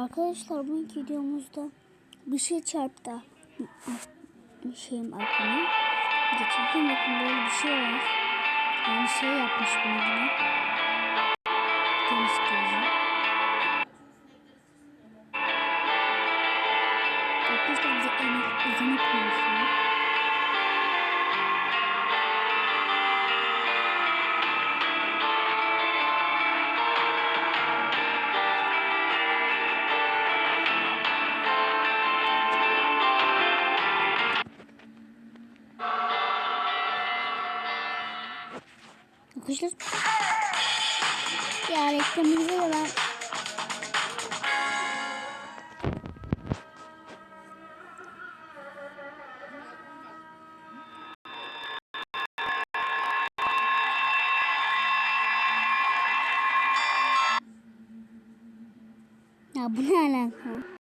Arkadaşlar bu videomuzda bir şey çarptı. Şeyim aklıma. Geçirdim bakın bir şey var. Yani şey yapmış bunu yine. Deniz. Arkadaşlar bize en izini konuşuyor. Arkadaşlar. Ya reklamımızı da Ya bu ne alaka?